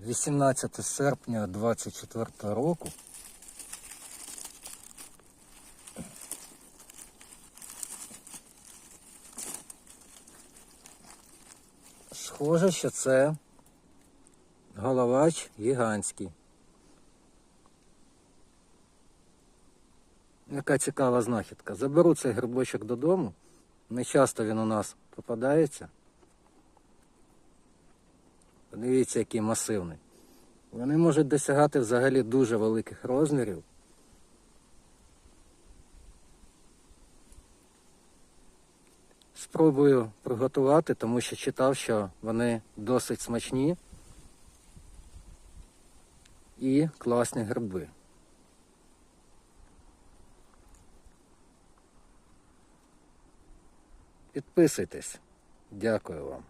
18 серпня 24 року. Схоже, що це головач гігантський. Яка цікава знахідка. Заберу цей грибочок додому. Не часто він у нас попадається. Подивіться, який масивний. Вони можуть досягати взагалі дуже великих розмірів. Спробую приготувати, тому що читав, що вони досить смачні і класні гриби. Підписуйтесь. Дякую вам.